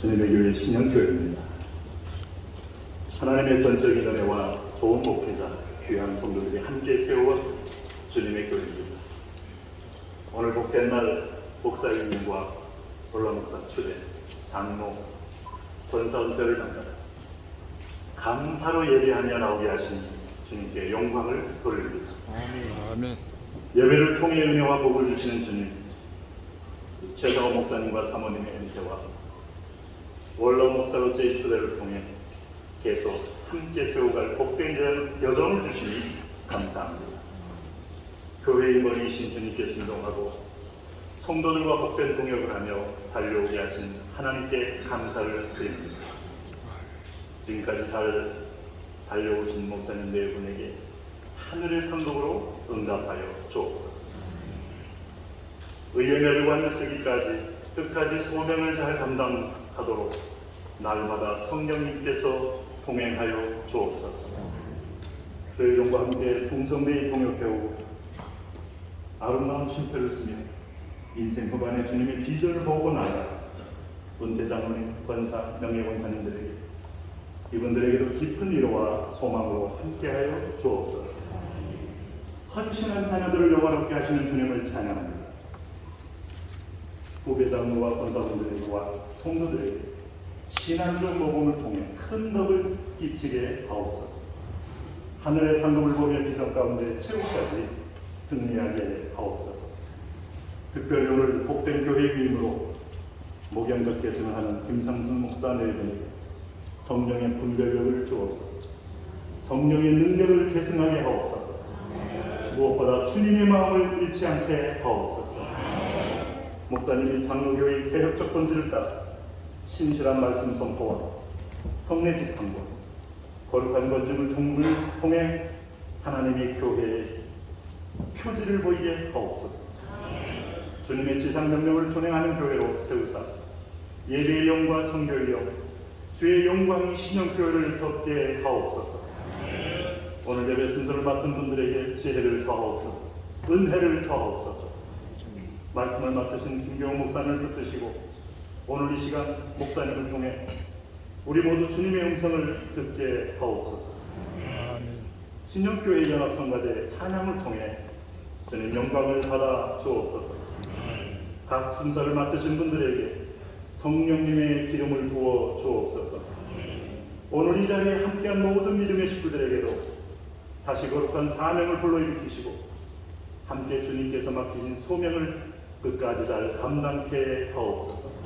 주님의 교회 신영교회입니다. 하나님의 전적인 은혜와 좋은 목회자, 귀한 성도들이 함께 세워온 주님의 교회입니다. 오늘 복된 날 목사님과 올라목사 추대, 장로, 권사 은퇴를 당사다 감사로 예배하며 나오게 하신 주님께 영광을 돌립니다. 아멘. 예배를 통해 은혜와 복을 주시는 주님, 최성호 목사님과 사모님의 은혜와 원로 목사로서의 주대를 통해 계속 함께 세워갈 복된 여정을 주시니 감사합니다. 교회의 머리이신 주님께 순종하고 성도들과 복된 동역을 하며 달려오게 하신 하나님께 감사를 드립니다. 지금까지 잘 달려오신 목사님 네 분에게 하늘의 상독으로 응답하여 주옵소서. 의의 멸관을 쓰기까지 끝까지 소명을 잘 감당하도록 날마다 성령님께서 동행하여 주옵소서. 저희 종과 함께 중성대에 동역해오고 아름다운 쉼표를 쓰며 인생 후반에 주님의 비전을 보고 나아가 은퇴장로님, 권사, 명예권사님들에게 이분들에게도 깊은 위로와 소망으로 함께하여 주옵소서. 헌신한 자녀들을 영화롭게 하시는 주님을 찬양합니다. 후배 장로와 권사분들과 성도들에게 신앙적 모범을 통해 큰 덕을 끼치게 하옵소서. 하늘의 상급을 보며 비전 가운데 최후까지 승리하게 하옵소서. 특별히 오늘 복된 교회 위임으로 목양적 계승을 하는 김상순 목사 네 분에게 성령의 분별력을 주옵소서. 성령의 능력을 계승하게 하옵소서. 무엇보다 주님의 마음을 잃지 않게 하옵소서. 목사님이 장로교의 개혁적 본질을 따라 신실한 말씀 선포와 성례 집행과 거룩한 통을 통해 하나님의 교회의 표지를 보이게 하옵소서. 주님의 지상 명령을 준행하는 교회로 세우사 예배의 영과 성교의 영, 주의 영광이 신령교회를 덮게 하옵소서. 오늘 예배 순서를 맡은 분들에게 지혜를 더하옵소서. 은혜를 더하옵소서. 말씀을 맡으신 김경호 목사님을 붙드시고 오늘 이 시간 목사님을 통해 우리 모두 주님의 음성을 듣게 하옵소서. 아멘. 신영교회 연합성가대 찬양을 통해 주님 영광을 받아 주옵소서. 각 순서를 맡으신 분들에게 성령님의 기름을 부어 주옵소서. 오늘 이 자리에 함께한 모든 믿음의 식구들에게도 다시 거룩한 사명을 불러일으키시고 함께 주님께서 맡기신 소명을 끝까지 잘 감당케 하옵소서.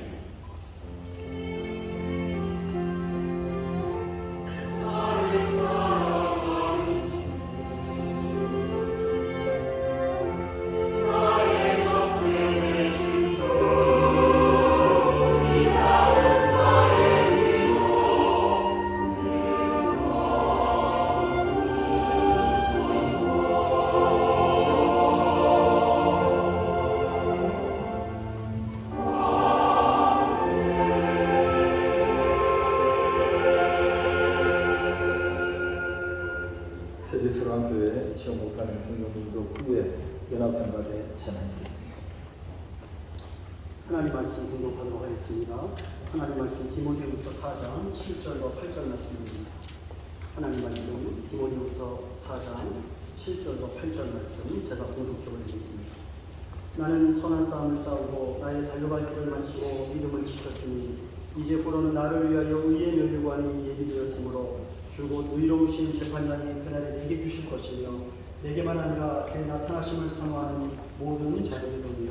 지원 목사님 성령님도 후에 연합성가대 찬양드립니다. 하나님 말씀 공독하도록 하겠습니다. 하나님 말씀 디모데후서 4장 7절과 8절 말씀입니다. 하나님 말씀 디모데후서 4장 7절과 8절 말씀 제가 공독해 올리겠습니다. 나는 선한 싸움을 싸우고 나의 달려갈 길을 마치고 믿음을 지켰으니 이제 후로는 나를 위하여 의의 면류관이 예비되었으므로 주곧 의로우신 재판장이 그날에 내게 주실 것이며 내게만 아니라 주의 나타나심을 사모하는 모든 자들이로니라. 아멘.